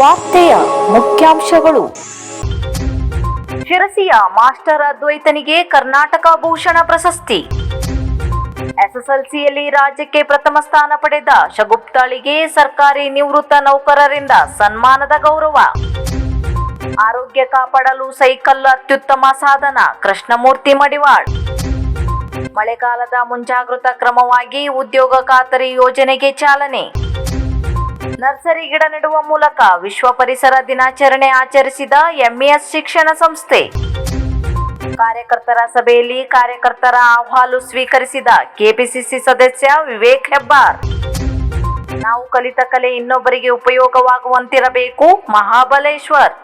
ವಾರ್ತೆಯ ಮುಖ್ಯಾಂಶಗಳು. ಶಿರಸಿಯ ಮಾಸ್ಟರ್ ಅದ್ವೈತನಿಗೆ ಕರ್ನಾಟಕ ಭೂಷಣ ಪ್ರಶಸ್ತಿ. ಎಸ್ಎಸ್ಎಲ್ಸಿಯಲ್ಲಿ ರಾಜ್ಯಕ್ಕೆ ಪ್ರಥಮ ಸ್ಥಾನ ಪಡೆದ ಶಗುಪ್ತಾಳಿಗೆ ಸರ್ಕಾರಿ ನಿವೃತ್ತ ನೌಕರರಿಂದ ಸನ್ಮಾನದ ಗೌರವ. ಆರೋಗ್ಯ ಕಾಪಾಡಲು ಸೈಕಲ್ ಅತ್ಯುತ್ತಮ ಸಾಧನ, ಕೃಷ್ಣಮೂರ್ತಿ ಮಡಿವಾಳ್. ಮಳೆಗಾಲದ ಮುಂಜಾಗೃತಾ ಕ್ರಮವಾಗಿ ಉದ್ಯೋಗ ಖಾತರಿ ಯೋಜನೆಗೆ ಚಾಲನೆ. ನರ್ಸರಿ ಗಿಡ ನೆಡುವ ಮೂಲಕ ವಿಶ್ವ ಪರಿಸರ ದಿನಾಚರಣೆ ಆಚರಿಸಿದ ಎಂಇಎಸ್ ಶಿಕ್ಷಣ ಸಂಸ್ಥೆ. ಕಾರ್ಯಕರ್ತರ ಸಭೆಯಲ್ಲಿ ಕಾರ್ಯಕರ್ತರ ಅಹವಾಲು ಸ್ವೀಕರಿಸಿದ ಕೆಪಿಸಿಸಿ ಸದಸ್ಯ ವಿವೇಕ್ ಹೆಬ್ಬಾರ್. ನಾವು ಕಲಿತ ಕಲೆ ಇನ್ನೊಬ್ಬರಿಗೆ ಉಪಯೋಗವಾಗುವಂತಿರಬೇಕು, ಮಹಾಬಲೇಶ್ವರ್.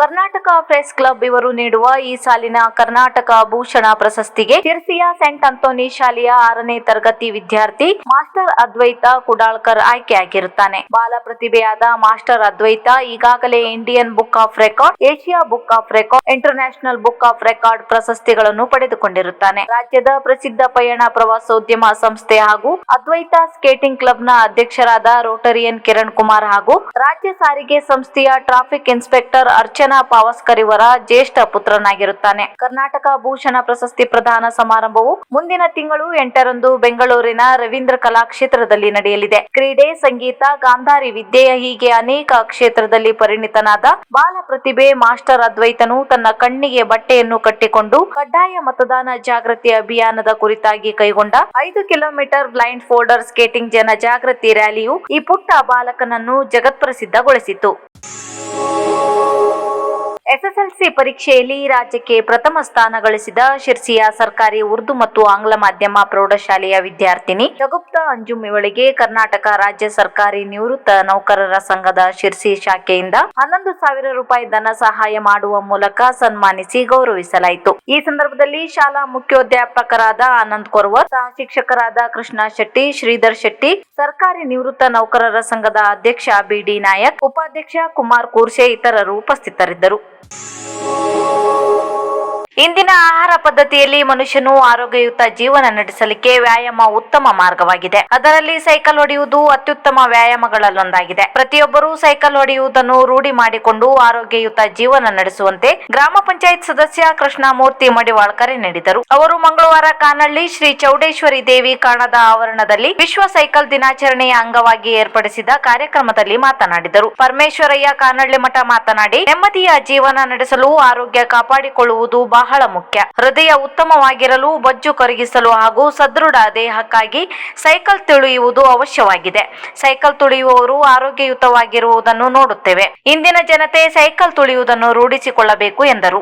ಕರ್ನಾಟಕ ಪ್ರೆಸ್ ಕ್ಲಬ್ ಇವರು ನೀಡುವ ಈ ಸಾಲಿನ ಕರ್ನಾಟಕ ಭೂಷಣ ಪ್ರಶಸ್ತಿಗೆ ಸಿರ್ಸಿಯ ಸೆಂಟ್ ಅಂತೋನಿ ಶಾಲೆಯ ಆರನೇ ತರಗತಿ ವಿದ್ಯಾರ್ಥಿ ಮಾಸ್ಟರ್ ಅದ್ವೈತ ಕುಡಾಳ್ಕರ್ ಆಯ್ಕೆಯಾಗಿರುತ್ತಾನೆ. ಬಾಲ ಪ್ರತಿಭೆಯಾದ ಮಾಸ್ಟರ್ ಅದ್ವೈತ ಈಗಾಗಲೇ Indian book of record, Asia book of record, international book of record ಪ್ರಶಸ್ತಿಗಳನ್ನು ಪಡೆದುಕೊಂಡಿರುತ್ತಾನೆ. ರಾಜ್ಯದ ಪ್ರಸಿದ್ಧ ಪಯಣ ಪ್ರವಾಸೋದ್ಯಮ ಸಂಸ್ಥೆ ಹಾಗೂ ಅದ್ವೈತ ಸ್ಕೇಟಿಂಗ್ ಕ್ಲಬ್ನ ಅಧ್ಯಕ್ಷರಾದ ರೋಟರಿಯನ್ ಕಿರಣ್ ಕುಮಾರ್ ಹಾಗೂ ರಾಜ್ಯ ಸಾರಿಗೆ ಸಂಸ್ಥೆಯ ಟ್ರಾಫಿಕ್ ಇನ್ಸ್ಪೆಕ್ಟರ್ ಅರ್ಚನಾ ಪಾವಸ್ಕರ್ ಇವರ ಜ್ಯೇಷ್ಠ ಪುತ್ರನಾಗಿರುತ್ತಾನೆ. ಕರ್ನಾಟಕ ಭೂಷಣ ಪ್ರಶಸ್ತಿ ಪ್ರದಾನ ಸಮಾರಂಭವು ಮುಂದಿನ ತಿಂಗಳು ಎಂಟರಂದು ಬೆಂಗಳೂರಿನ ರವೀಂದ್ರ ಕಲಾಕ್ಷೇತ್ರದಲ್ಲಿ ನಡೆಯಲಿದೆ. ಕ್ರೀಡೆ, ಸಂಗೀತ, ಗಾಂಧಾರಿ ವಿದ್ಯೆಯ ಹೀಗೆ ಅನೇಕ ಕ್ಷೇತ್ರದಲ್ಲಿ ಪರಿಣಿತನಾದ ಬಾಲ ಪ್ರತಿಭೆ ಮಾಸ್ಟರ್ ಅದ್ವೈತನು ತನ್ನ ಕಣ್ಣಿಗೆ ಬಟ್ಟೆಯನ್ನು ಕಟ್ಟಿಕೊಂಡು ಕಡ್ಡಾಯ ಮತದಾನ ಜಾಗೃತಿ ಅಭಿಯಾನದ ಕುರಿತಾಗಿ ಕೈಗೊಂಡ ಐದು ಕಿಲೋಮೀಟರ್ ಬ್ಲೈಂಡ್ ಫೋಲ್ಡರ್ ಸ್ಕೇಟಿಂಗ್ ಜನ ಜಾಗೃತಿ ರ್ಯಾಲಿಯು ಈ ಪುಟ್ಟ ಬಾಲಕನನ್ನು ಜಗತ್ಪ್ರಸಿದ್ಧಗೊಳಿಸಿತು. ಎಸ್ಎಸ್ಎಲ್ಸಿ ಪರೀಕ್ಷೆಯಲ್ಲಿ ರಾಜ್ಯಕ್ಕೆ ಪ್ರಥಮ ಸ್ಥಾನ ಗಳಿಸಿದ ಶಿರ್ಸಿಯ ಸರ್ಕಾರಿ ಉರ್ದು ಮತ್ತು ಆಂಗ್ಲ ಮಾಧ್ಯಮ ಪ್ರೌಢಶಾಲೆಯ ವಿದ್ಯಾರ್ಥಿನಿ ಜಗುಪ್ತ ಅಂಜುಮ್ ಇವಳಿಗೆ ಕರ್ನಾಟಕ ರಾಜ್ಯ ಸರ್ಕಾರಿ ನಿವೃತ್ತ ನೌಕರರ ಸಂಘದ ಶಿರ್ಸಿ ಶಾಖೆಯಿಂದ ಹನ್ನೊಂದು ಸಾವಿರ ರೂಪಾಯಿ ಧನ ಸಹಾಯ ಮಾಡುವ ಮೂಲಕ ಸನ್ಮಾನಿಸಿ ಗೌರವಿಸಲಾಯಿತು. ಈ ಸಂದರ್ಭದಲ್ಲಿ ಶಾಲಾ ಮುಖ್ಯೋಧ್ಯಾಪಕರಾದ ಆನಂದ್ ಕೊರ್ವರ್, ಸಹ ಶಿಕ್ಷಕರಾದ ಕೃಷ್ಣ ಶೆಟ್ಟಿ, ಶ್ರೀಧರ್ ಶೆಟ್ಟಿ, ಸರ್ಕಾರಿ ನಿವೃತ್ತ ನೌಕರರ ಸಂಘದ ಅಧ್ಯಕ್ಷ ಬಿಡಿ ನಾಯಕ್, ಉಪಾಧ್ಯಕ್ಷ ಕುಮಾರ್ ಕೂರ್ಸೆ ಇತರರು ಉಪಸ್ಥಿತರಿದ್ದರು. Thank you. ಇಂದಿನ ಆಹಾರ ಪದ್ಧತಿಯಲ್ಲಿ ಮನುಷ್ಯನು ಆರೋಗ್ಯಯುತ ಜೀವನ ನಡೆಸಲಿಕ್ಕೆ ವ್ಯಾಯಾಮ ಉತ್ತಮ ಮಾರ್ಗವಾಗಿದೆ. ಅದರಲ್ಲಿ ಸೈಕಲ್ ಹೊಡೆಯುವುದು ಅತ್ಯುತ್ತಮ ವ್ಯಾಯಾಮಗಳಲ್ಲೊಂದಾಗಿದೆ. ಪ್ರತಿಯೊಬ್ಬರೂ ಸೈಕಲ್ ಹೊಡೆಯುವುದನ್ನು ರೂಢಿ ಮಾಡಿಕೊಂಡು ಆರೋಗ್ಯಯುತ ಜೀವನ ನಡೆಸುವಂತೆ ಗ್ರಾಮ ಪಂಚಾಯತ್ ಸದಸ್ಯ ಕೃಷ್ಣಮೂರ್ತಿ ಮಡಿವಾಳ್ ಕರೆ ನೀಡಿದರು. ಅವರು ಮಂಗಳವಾರ ಕಾನಳ್ಳಿ ಶ್ರೀ ಚೌಡೇಶ್ವರಿ ದೇವಿ ಕಾಣದ ಆವರಣದಲ್ಲಿ ವಿಶ್ವ ಸೈಕಲ್ ದಿನಾಚರಣೆಯ ಅಂಗವಾಗಿ ಏರ್ಪಡಿಸಿದ ಕಾರ್ಯಕ್ರಮದಲ್ಲಿ ಮಾತನಾಡಿದರು. ಪರಮೇಶ್ವರಯ್ಯ ಕಾನಳ್ಳಿ ಮಠ ಮಾತನಾಡಿ, ನೆಮ್ಮದಿಯ ಜೀವನ ನಡೆಸಲು ಆರೋಗ್ಯ ಕಾಪಾಡಿಕೊಳ್ಳುವುದು ಬಹಳ ಮುಖ್ಯ. ಹೃದಯ ಉತ್ತಮವಾಗಿರಲು ಬೊಜ್ಜು ಕರಗಿಸಲು ಹಾಗೂ ಸದೃಢ ದೇಹಕ್ಕಾಗಿ ಸೈಕಲ್ ತುಳಿಯುವುದು ಅವಶ್ಯವಾಗಿದೆ. ಸೈಕಲ್ ತುಳಿಯುವವರು ಆರೋಗ್ಯಯುತವಾಗಿರುವುದನ್ನು ನೋಡುತ್ತೇವೆ. ಇಂದಿನ ಜನತೆ ಸೈಕಲ್ ತುಳಿಯುವುದನ್ನು ರೂಢಿಸಿಕೊಳ್ಳಬೇಕು ಎಂದರು.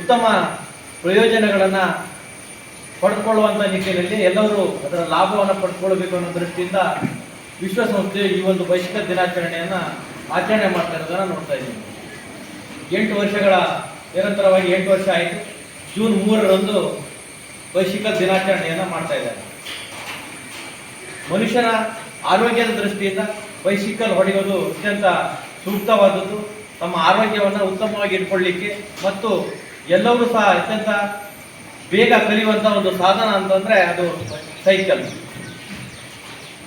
ಉತ್ತಮ ಪ್ರಯೋಜನಗಳನ್ನು ಪಡೆದುಕೊಳ್ಳುವಂತ ನಿಟ್ಟಿನಲ್ಲಿ ಎಲ್ಲರೂ ಅದರ ಲಾಭವನ್ನು ಪಡೆದುಕೊಳ್ಳಬೇಕು ಅನ್ನೋ ದೃಷ್ಟಿಯಿಂದ ವಿಶ್ವಸಂಸ್ಥೆ ಈ ಒಂದು ಬೈಸಿಕಲ್ ದಿನಾಚರಣೆಯನ್ನು ಆಚರಣೆ ಮಾಡ್ತಾ ಇರೋದನ್ನು ನೋಡ್ತಾ ಇದ್ದೀವಿ ಎಂಟು ವರ್ಷಗಳ ನಿರಂತರವಾಗಿ ಎಂಟು ವರ್ಷ ಆಯಿತು. ಜೂನ್ ಮೂರರಂದು ವೈಶ್ವಿಕ ದಿನಾಚರಣೆಯನ್ನು ಮಾಡ್ತಾ ಇದ್ದಾರೆ. ಮನುಷ್ಯರ ಆರೋಗ್ಯದ ದೃಷ್ಟಿಯಿಂದ ಬೈಸಿಕಲ್ ಹೊಡೆಯೋದು ಅತ್ಯಂತ ಸೂಕ್ತವಾದದ್ದು. ತಮ್ಮ ಆರೋಗ್ಯವನ್ನು ಉತ್ತಮವಾಗಿ ಇಟ್ಕೊಳ್ಳಿಕ್ಕೆ ಮತ್ತು ಎಲ್ಲರೂ ಸಹ ಅತ್ಯಂತ ಬೇಗ ಕಲಿಯುವಂಥ ಒಂದು ಸಾಧನ ಅಂತಂದರೆ ಅದು ಸೈಕಲ್.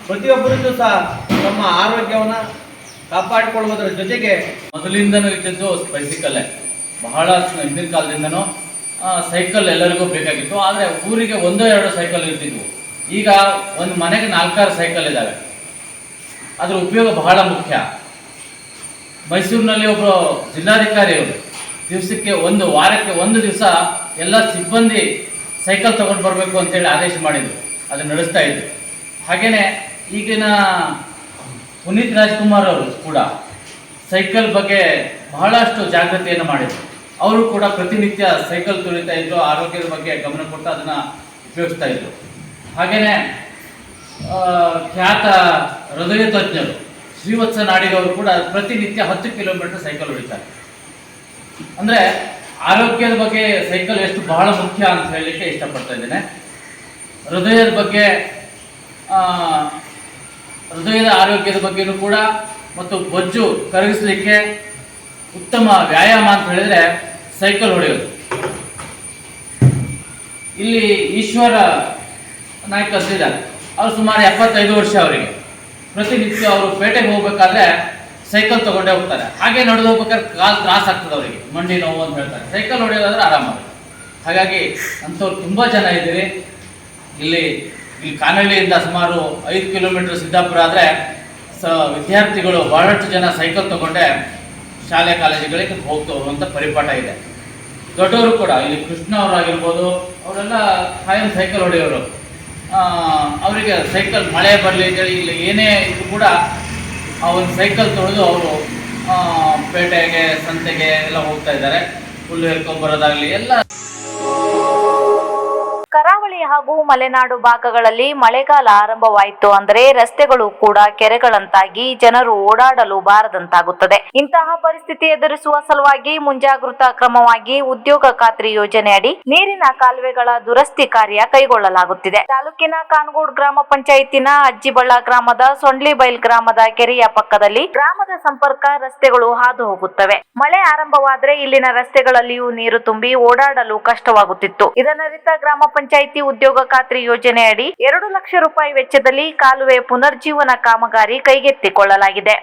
ಪ್ರತಿಯೊಬ್ಬರಿಗೂ ಸಹ ತಮ್ಮ ಆರೋಗ್ಯವನ್ನು ಕಾಪಾಡಿಕೊಳ್ಳುವುದರ ಜೊತೆಗೆ ಮೊದಲಿಂದನೂ ಇದ್ದದ್ದು ಬೈಸಿಕಲ್ಲೇ ಬಹಳ ಹಿಂದಿನ ಕಾಲದಿಂದನೂ ಸೈಕಲ್ ಎಲ್ಲರಿಗೂ ಬೇಕಾಗಿತ್ತು. ಆದರೆ ಊರಿಗೆ ಒಂದೋ ಎರಡೋ ಸೈಕಲ್ ಇರ್ತಿದ್ವು. ಈಗ ಒಂದು ಮನೆಗೆ ನಾಲ್ಕಾರು ಸೈಕಲ್ ಇದ್ದಾವೆ ಅದರ ಉಪಯೋಗ ಬಹಳ ಮುಖ್ಯ. ಮೈಸೂರಿನಲ್ಲಿ ಒಬ್ಬರು ಜಿಲ್ಲಾಧಿಕಾರಿಯವರು ದಿವಸಕ್ಕೆ ಒಂದು, ವಾರಕ್ಕೆ ಒಂದು ದಿವಸ ಎಲ್ಲ ಸಿಬ್ಬಂದಿ ಸೈಕಲ್ ತಗೊಂಡು ಬರಬೇಕು ಅಂತೇಳಿ ಆದೇಶ ಮಾಡಿದರು. ಅದು ನಡೆಸ್ತಾ ಇದ್ರು. ಹಾಗೆಯೇ ಈಗಿನ ಪುನೀತ್ ರಾಜ್ಕುಮಾರ್ ಅವರು ಕೂಡ ಸೈಕಲ್ ಬಗ್ಗೆ ಬಹಳಷ್ಟು ಜಾಗೃತಿಯನ್ನು ಮಾಡಿದರು. ಅವರು ಕೂಡ ಪ್ರತಿನಿತ್ಯ ಸೈಕಲ್ ತುಳಿತಾ ಇದ್ರು, ಆರೋಗ್ಯದ ಬಗ್ಗೆ ಗಮನ ಕೊಟ್ಟು ಅದನ್ನು ಉಪಯೋಗಿಸ್ತಾ ಇದ್ರು. ಹಾಗೆಯೇ ಖ್ಯಾತ ಹೃದಯ ತಜ್ಞರು, ಶ್ರೀವತ್ಸ ನಾಡಿಗವರು ಕೂಡ ಪ್ರತಿನಿತ್ಯ ಹತ್ತು ಕಿಲೋಮೀಟರ್ ಸೈಕಲ್ ಹೊಡಿತಾರೆ. ಅಂದರೆ ಆರೋಗ್ಯದ ಬಗ್ಗೆ ಸೈಕಲ್ ಎಷ್ಟು ಬಹಳ ಮುಖ್ಯ ಅಂತ ಹೇಳಲಿಕ್ಕೆ ಇಷ್ಟಪಡ್ತಾ ಇದ್ದೇನೆ. ಹೃದಯದ ಬಗ್ಗೆ ಹೃದಯದ ಆರೋಗ್ಯದ ಬಗ್ಗೆನೂ ಕೂಡ, ಮತ್ತು ಬೊಜ್ಜು ಕರಗಿಸಲಿಕ್ಕೆ ಉತ್ತಮ ವ್ಯಾಯಾಮ ಅಂತ ಹೇಳಿದ್ರೆ ಸೈಕಲ್ ಹೊಡೆಯೋದು. ಇಲ್ಲಿ ಈಶ್ವರ ನಾಯ್ಕ ಅಂತಿದ್ದಾರೆ ಅವ್ರು ಸುಮಾರು ಎಪ್ಪತ್ತೈದು ವರ್ಷ ಅವರಿಗೆ. ಪ್ರತಿನಿತ್ಯ ಅವರು ಪೇಟೆಗೆ ಹೋಗ್ಬೇಕಾದ್ರೆ ಸೈಕಲ್ ತಗೊಂಡೇ ಹೋಗ್ತಾರೆ. ಹಾಗೆ ನಡೆದು ಹೋಗ್ಬೇಕಾದ್ರೆ ಕಾಲು ತ್ರಾಸ ಆಗ್ತದೆ ಅವರಿಗೆ. ಮಂಡಿ ನೋವು ಅಂತ ಹೇಳ್ತಾರೆ. ಸೈಕಲ್ ಹೊಡೆಯೋದಾದ್ರೆ ಆರಾಮಾಗ ಹಾಗಾಗಿ ಅಂಥವ್ರು ತುಂಬ ಜನ ಇದ್ದೀರಿ. ಇಲ್ಲಿ ಇಲ್ಲಿ ಕಾನಳ್ಳಿಯಿಂದ ಸುಮಾರು ಐದು ಕಿಲೋಮೀಟರ್ ಸಿದ್ದಾಪುರ ಆದರೆ ಸ ವಿದ್ಯಾರ್ಥಿಗಳು ಬಹಳಷ್ಟು ಜನ ಸೈಕಲ್ ತಗೊಂಡೆ ಶಾಲೆ ಕಾಲೇಜುಗಳಿಗೆ ಹೋಗ್ತಾ ಅಂತ ಪರಿಪಾಠ ಇದೆ. ದೊಡ್ಡವರು ಕೂಡ, ಇಲ್ಲಿ ಕೃಷ್ಣ ಅವರಾಗಿರ್ಬೋದು, ಅವರೆಲ್ಲ ಖಾಯಂ ಸೈಕಲ್ ಹೊಡೆಯೋರು. ಅವರಿಗೆ ಸೈಕಲ್ ಮಳೆ ಬರಲಿ ಅಂತೇಳಿ, ಇಲ್ಲಿ ಏನೇ ಇದ್ರು ಕೂಡ ಒಂದು ಸೈಕಲ್ ತೊಳೆದು ಅವರು ಪೇಟೆಗೆ, ಸಂತೆಗೆ ಎಲ್ಲ ಹೋಗ್ತಾ ಇದ್ದಾರೆ. ಹುಲ್ಲು ಹೇಳ್ಕೊಂಬರೋದಾಗಲಿ ಎಲ್ಲ ಕರಾವಳಿ ಹಾಗೂ ಮಲೆನಾಡು ಭಾಗಗಳಲ್ಲಿ ಮಳೆಗಾಲ ಆರಂಭವಾಯಿತು ಅಂದರೆ ರಸ್ತೆಗಳು ಕೂಡ ಕೆರೆಗಳಂತಾಗಿ ಜನರು ಓಡಾಡಲು ಬಾರದಂತಾಗುತ್ತದೆ. ಇಂತಹ ಪರಿಸ್ಥಿತಿ ಎದುರಿಸುವ ಸಲುವಾಗಿ ಮುಂಜಾಗೃತಾ ಕ್ರಮವಾಗಿ ಉದ್ಯೋಗ ಖಾತ್ರಿ ಯೋಜನೆ ಅಡಿ ನೀರಿನ ಕಾಲುವೆಗಳ ದುರಸ್ತಿ ಕಾರ್ಯ ಕೈಗೊಳ್ಳಲಾಗುತ್ತಿದೆ. ತಾಲೂಕಿನ ಕಾನ್ಗೋಡ್ ಗ್ರಾಮ ಪಂಚಾಯತಿನ ಅಜ್ಜಿಬಳ್ಳ ಗ್ರಾಮದ ಸೊಂಡ್ಲಿಬೈಲ್ ಗ್ರಾಮದ ಕೆರೆಯ ಪಕ್ಕದಲ್ಲಿ ಗ್ರಾಮದ ಸಂಪರ್ಕ ರಸ್ತೆಗಳು ಹಾದು ಹೋಗುತ್ತವೆ. ಮಳೆ ಆರಂಭವಾದರೆ ಇಲ್ಲಿನ ರಸ್ತೆಗಳಲ್ಲಿಯೂ ನೀರು ತುಂಬಿ ಓಡಾಡಲು ಕಷ್ಟವಾಗುತ್ತಿತ್ತು. ಇದನ್ನರಿತ ಗ್ರಾಮ ಪಂಚಾಯಿತಿ ಉದ್ಯೋಗ ಖಾತ್ರಿ ಯೋಜನೆ ಅಡಿ ಎರಡು ಲಕ್ಷ ರೂಪಾಯಿ ವೆಚ್ಚದಲ್ಲಿ ಕಾಲುವೆ ಪುನರ್ಜೀವನ ಕಾಮಗಾರಿ ಕೈಗೆತ್ತಿಕೊಳ್ಳಲಾಗಿದೆ.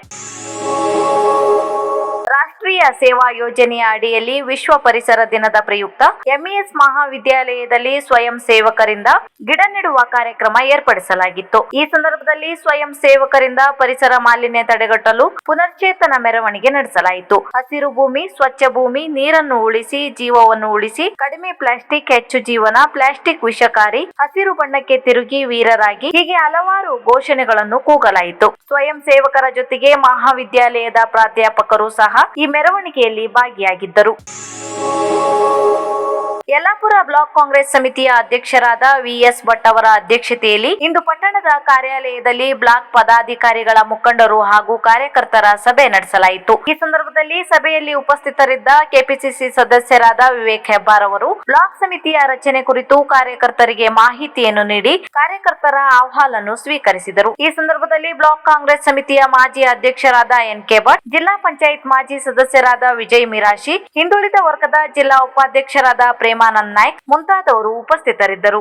ರಾಷ್ಟ್ರೀಯ ಸೇವಾ ಯೋಜನೆಯ ಅಡಿಯಲ್ಲಿ ವಿಶ್ವ ಪರಿಸರ ದಿನದ ಪ್ರಯುಕ್ತ ಎಂಇಎಸ್ ಮಹಾವಿದ್ಯಾಲಯದಲ್ಲಿ ಸ್ವಯಂ ಸೇವಕರಿಂದ ಗಿಡ ನೆಡುವ ಕಾರ್ಯಕ್ರಮ ಏರ್ಪಡಿಸಲಾಗಿತ್ತು. ಈ ಸಂದರ್ಭದಲ್ಲಿ ಸ್ವಯಂ ಸೇವಕರಿಂದ ಪರಿಸರ ಮಾಲಿನ್ಯ ತಡೆಗಟ್ಟಲು ಪುನರ್ಚೇತನ ಮೆರವಣಿಗೆ ನಡೆಸಲಾಯಿತು. ಹಸಿರು ಭೂಮಿ, ಸ್ವಚ್ಛ ಭೂಮಿ, ನೀರನ್ನು ಉಳಿಸಿ, ಜೀವವನ್ನು ಉಳಿಸಿ, ಕಡಿಮೆ ಪ್ಲಾಸ್ಟಿಕ್, ಹೆಚ್ಚು ಜೀವನ, ಪ್ಲಾಸ್ಟಿಕ್ ವಿಷಕಾರಿ, ಹಸಿರು ಬಣ್ಣಕ್ಕೆ ತಿರುಗಿ ವೀರರಾಗಿ ಹೀಗೆ ಹಲವಾರು ಘೋಷಣೆಗಳನ್ನು ಕೂಗಲಾಯಿತು. ಸ್ವಯಂ ಸೇವಕರ ಜೊತೆಗೆ ಮಹಾವಿದ್ಯಾಲಯದ ಪ್ರಾಧ್ಯಾಪಕರು ಸಹ ಈ ಮೆರವಣಿಗೆಯಲ್ಲಿ ಭಾಗಿಯಾಗಿದ್ದರು. ಯಲ್ಲಾಪುರ ಬ್ಲಾಕ್ ಕಾಂಗ್ರೆಸ್ ಸಮಿತಿಯ ಅಧ್ಯಕ್ಷರಾದ ವಿಎಸ್ ಭಟ್ ಅವರ ಅಧ್ಯಕ್ಷತೆಯಲ್ಲಿ ಇಂದು ಪಟ್ಟಣದ ಕಾರ್ಯಾಲಯದಲ್ಲಿ ಬ್ಲಾಕ್ ಪದಾಧಿಕಾರಿಗಳ ಮುಖಂಡರು ಹಾಗೂ ಕಾರ್ಯಕರ್ತರ ಸಭೆ ನಡೆಸಲಾಯಿತು. ಈ ಸಂದರ್ಭದಲ್ಲಿ ಸಭೆಯಲ್ಲಿ ಉಪಸ್ಥಿತರಿದ್ದ ಕೆಪಿಸಿಸಿ ಸದಸ್ಯರಾದ ವಿವೇಕ್ ಹೆಬ್ಬಾರ್ ಅವರು, ಬ್ಲಾಕ್ ಸಮಿತಿಯ ರಚನೆ ಕುರಿತು ಕಾರ್ಯಕರ್ತರಿಗೆ ಮಾಹಿತಿಯನ್ನು ನೀಡಿ ಕಾರ್ಯಕರ್ತರ ಅಹವಾಲನ್ನು ಸ್ವೀಕರಿಸಿದರು. ಈ ಸಂದರ್ಭದಲ್ಲಿ ಬ್ಲಾಕ್ ಕಾಂಗ್ರೆಸ್ ಸಮಿತಿಯ ಮಾಜಿ ಅಧ್ಯಕ್ಷರಾದ ಎನ್ ಕೆ ಭಟ್, ಜಿಲ್ಲಾ ಪಂಚಾಯತ್ ಮಾಜಿ ಸದಸ್ಯರಾದ ವಿಜಯ್ ಮಿರಾಶಿ, ಹಿಂದುಳಿದ ವರ್ಗದ ಜಿಲ್ಲಾ ಉಪಾಧ್ಯಕ್ಷರಾದ ಪ್ರೇಮಾನಂದ್ ನಾಯ್ಕ್ ಮುಂತಾದವರು ಉಪಸ್ಥಿತರಿದ್ದರು.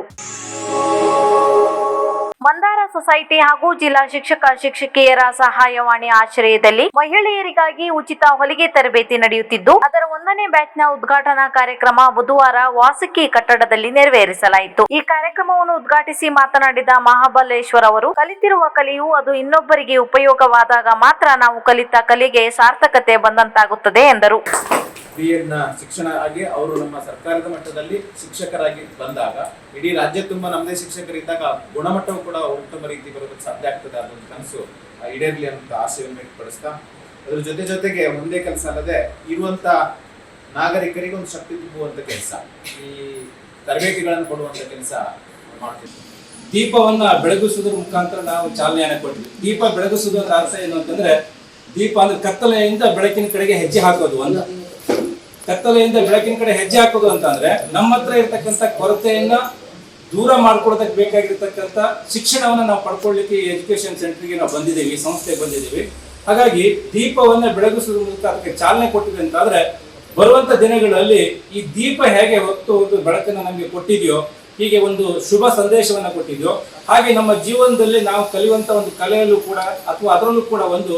ಮಂದಾರ ಸೊಸೈಟಿ ಹಾಗೂ ಜಿಲ್ಲಾ ಶಿಕ್ಷಕ ಶಿಕ್ಷಕಿಯರ ಸಹಾಯವಾಣಿ ಆಶ್ರಯದಲ್ಲಿ ಮಹಿಳೆಯರಿಗಾಗಿ ಉಚಿತ ಹೊಲಿಗೆ ತರಬೇತಿ ನಡೆಯುತ್ತಿದ್ದು, ಅದರ ಒಂದನೇ ಬ್ಯಾಚ್ನ ಉದ್ಘಾಟನಾ ಕಾರ್ಯಕ್ರಮ ಬುಧವಾರ ವಾಸಕಿ ಕಟ್ಟಡದಲ್ಲಿ ನೆರವೇರಿಸಲಾಯಿತು. ಈ ಕಾರ್ಯಕ್ರಮವನ್ನು ಉದ್ಘಾಟಿಸಿ ಮಾತನಾಡಿದ ಮಹಾಬಲೇಶ್ವರ್ ಅವರು, ಕಲಿತಿರುವ ಕಲೆಯು ಅದು ಇನ್ನೊಬ್ಬರಿಗೆ ಉಪಯೋಗವಾದಾಗ ಮಾತ್ರ ನಾವು ಕಲಿತ ಕಲೆಗೆ ಸಾರ್ಥಕತೆ ಬಂದಂತಾಗುತ್ತದೆ ಎಂದರು. ಬಿ ಎಡ್ನ ಶಿಕ್ಷಣ ಆಗಿ ಅವರು ನಮ್ಮ ಸರ್ಕಾರದ ಮಟ್ಟದಲ್ಲಿ ಶಿಕ್ಷಕರಾಗಿ ಬಂದಾಗ, ಇಡೀ ರಾಜ್ಯ ತುಂಬ ನಮ್ಮದೇ ಶಿಕ್ಷಕರಿದ್ದಾಗ ಗುಣಮಟ್ಟವು ಕೂಡ ಉತ್ತಮ ರೀತಿ ಬರೋದಕ್ಕೆ ಸಾಧ್ಯ ಆಗ್ತದೆ ಅದೊಂದು ಕನಸು ಈಡೇರ್ಲಿ ಅಂತ ಆಸೆಯನ್ನು ವ್ಯಕ್ತಪಡಿಸ್ತಾ, ಅದ್ರ ಜೊತೆ ಜೊತೆಗೆ ಒಂದೇ ಕೆಲಸ ಅಲ್ಲದೆ ಇರುವಂತ ನಾಗರಿಕರಿಗೆ ಒಂದು ಶಕ್ತಿ ತುಂಬುವಂತ ಕೆಲಸ, ಈ ತರಬೇತಿಗಳನ್ನು ಕೊಡುವಂತ ಕೆಲಸ ಮಾಡ್ತಿದ್ವಿ ದೀಪವನ್ನ ಬೆಳಗಿಸುವುದರ ಮುಖಾಂತರ ನಾವು ಚಾಲನೆಯನ್ನು ಕೊಟ್ವಿ ದೀಪ ಬೆಳಗಿಸುವುದರ ಅರ್ಥ ಏನು ಅಂತಂದ್ರೆ, ದೀಪ ಅಂದ್ರೆ ಕತ್ತಲೆಯಿಂದ ಬೆಳಕಿನ ಕಡೆಗೆ ಹೆಜ್ಜೆ ಹಾಕೋದು ಒಂದು. ಕತ್ತಲೆಯಿಂದ ಬೆಳಕಿನ ಕಡೆ ಹೆಜ್ಜೆ ಹಾಕೋದು ಅಂತಂದ್ರೆ ನಮ್ಮ ಹತ್ರ ಇರ್ತಕ್ಕಂಥ ಕೊರತೆಯನ್ನ ದೂರ ಮಾಡ್ಕೊಡೋದಕ್ಕೆ ಬೇಕಾಗಿರ್ತಕ್ಕಂಥ ಶಿಕ್ಷಣವನ್ನು ನಾವು ಪಡ್ಕೊಳ್ಳಿಕ್ಕೆ ಎಜುಕೇಶನ್ ಸೆಂಟರ್ಗೆ ನಾವು ಬಂದಿದ್ದೀವಿ ಸಂಸ್ಥೆಗೆ ಬಂದಿದ್ದೀವಿ. ಹಾಗಾಗಿ ದೀಪವನ್ನ ಬೆಳಗಿಸುವ ಮೂಲಕ ಅದಕ್ಕೆ ಚಾಲನೆ ಕೊಟ್ಟಿದೆ ಅಂತಾದ್ರೆ ಬರುವಂತ ದಿನಗಳಲ್ಲಿ ಈ ದೀಪ ಹೇಗೆ ಹೊತ್ತು ಒಂದು ಬೆಳಕನ್ನು ನಮಗೆ ಕೊಟ್ಟಿದೆಯೋ, ಹೀಗೆ ಒಂದು ಶುಭ ಸಂದೇಶವನ್ನ ಕೊಟ್ಟಿದೆಯೋ, ಹಾಗೆ ನಮ್ಮ ಜೀವನದಲ್ಲಿ ನಾವು ಕಲಿಯುವಂತ ಒಂದು ಕಲೆಯಲ್ಲೂ ಕೂಡ ಅಥವಾ ಅದರಲ್ಲೂ ಕೂಡ ಒಂದು